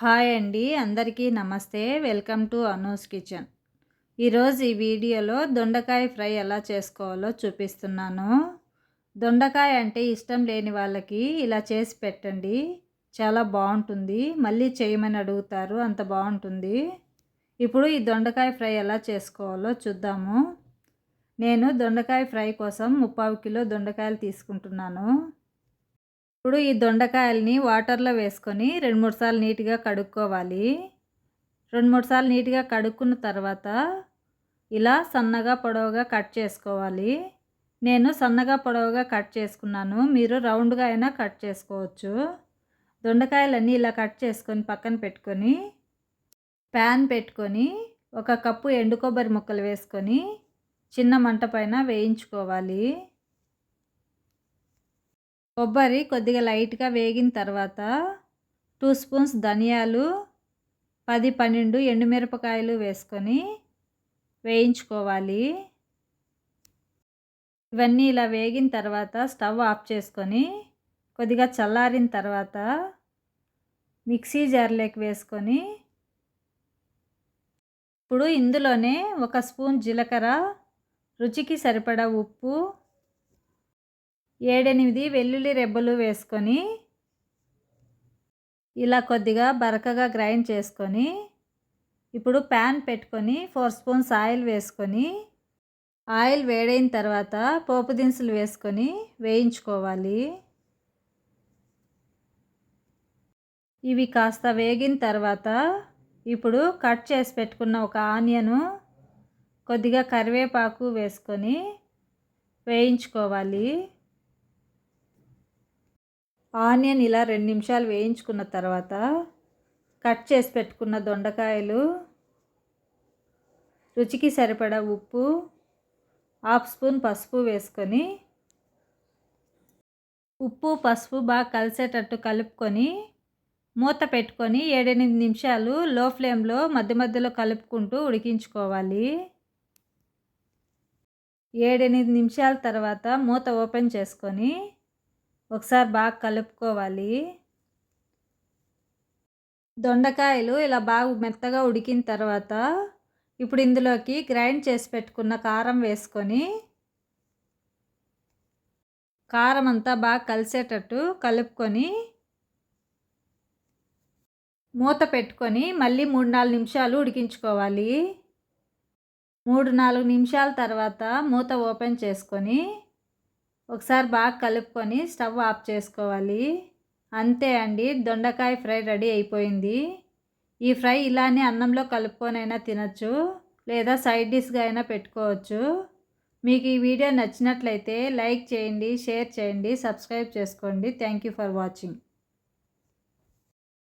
Hi అండి అందరికీ నమస్తే. Welcome to Anu's kitchen. ఈరోజు ఈ వీడియోలో దొండకాయ ఫ్రై ఎలా చేసుకోవాలో చూపిస్తున్నాను. దొండకాయ అంటే ఇష్టం లేని వాళ్ళకి ఇలా చేసి పెట్టండి. చాలా బాగుంటుంది. మళ్ళీ చేయమని అడుగుతారు. అంత బాగుంటుంది. ఇప్పుడు ఈ దొండకాయ ఫ్రై ఎలా చేసుకోవాలో చూద్దాము. నేను దొండకాయ ఫ్రై కోసం ముప్పావు కిలో దొండకాయలు తీసుకుంటున్నాను. ఇప్పుడు ఈ దొండకాయల్ని వాటర్లో వేసుకొని రెండు మూడు సార్లు నీట్గా కడుక్కోవాలి. రెండు మూడు సార్లు నీట్గా కడుక్కున్న తర్వాత ఇలా సన్నగా పొడవుగా కట్ చేసుకోవాలి. నేను సన్నగా పొడవుగా కట్ చేసుకున్నాను. మీరు రౌండ్గా అయినా కట్ చేసుకోవచ్చు. దొండకాయలన్నీ ఇలా కట్ చేసుకొని పక్కన పెట్టుకొని ప్యాన్ పెట్టుకొని ఒక కప్పు ఎండు కొబ్బరి ముక్కలు వేసుకొని చిన్న మంట పైన వేయించుకోవాలి. కొబ్బరి కొద్దిగా లైట్గా వేగిన తర్వాత టూ స్పూన్స్ ధనియాలు పది పన్నెండు ఎండుమిరపకాయలు వేసుకొని వేయించుకోవాలి. ఇవన్నీ ఇలా వేగిన తర్వాత స్టవ్ ఆఫ్ చేసుకొని కొద్దిగా చల్లారిన తర్వాత మిక్సీ జార్లోకి వేసుకొని ఇప్పుడు ఇందులోనే ఒక స్పూన్ జీలకర్ర రుచికి సరిపడా ఉప్పు ఏడెనిమిది వెల్లుల్లి రెబ్బలు వేసుకొని ఇలా కొద్దిగా బరకగా గ్రైండ్ చేసుకొని ఇప్పుడు ప్యాన్ పెట్టుకొని ఫోర్ స్పూన్స్ ఆయిల్ వేసుకొని ఆయిల్ వేడైన తర్వాత పోపు దినుసులు వేసుకొని వేయించుకోవాలి. ఇవి కాస్త వేగిన తర్వాత ఇప్పుడు కట్ చేసి పెట్టుకున్న ఒక ఆనియను కొద్దిగా కరివేపాకు వేసుకొని వేయించుకోవాలి. ఆనియన్ ఇలా రెండు నిమిషాలు వేయించుకున్న తర్వాత కట్ చేసి పెట్టుకున్న దొండకాయలు రుచికి సరిపడా ఉప్పు హాఫ్ స్పూన్ పసుపు వేసుకొని ఉప్పు పసుపు బాగా కలిసేటట్టు కలుపుకొని మూత పెట్టుకొని ఏడెనిమిది నిమిషాలు లో ఫ్లేమ్లో మధ్య మధ్యలో కలుపుకుంటూ ఉడికించుకోవాలి. ఏడెనిమిది నిమిషాల తర్వాత మూత ఓపెన్ చేసుకొని ఒకసారి బాగా కలుపుకోవాలి. దొండకాయలు ఇలా బాగా మెత్తగా ఉడికిన తర్వాత ఇప్పుడు ఇందులోకి గ్రైండ్ చేసి పెట్టుకున్న కారం వేసుకొని కారం అంతా బాగా కలిసేటట్టు కలుపుకొని మూత పెట్టుకొని మళ్ళీ మూడు నాలుగు నిమిషాలు ఉడికించుకోవాలి. మూడు నాలుగు నిమిషాల తర్వాత మూత ఓపెన్ చేసుకొని ఒకసారి బాగా కలుపుకొని స్టవ్ ఆఫ్ చేసుకోవాలి. అంతే అండి దొండకాయ ఫ్రై రెడీ అయిపోయింది. ఈ ఫ్రై ఇలానే అన్నంలో కలుపుకొనైనా తినచ్చు లేదా సైడ్ డిష్గా అయినా పెట్టుకోవచ్చు. మీకు ఈ వీడియో నచ్చినట్లయితే లైక్ చేయండి షేర్ చేయండి సబ్స్క్రైబ్ చేసుకోండి. Thank you for watching.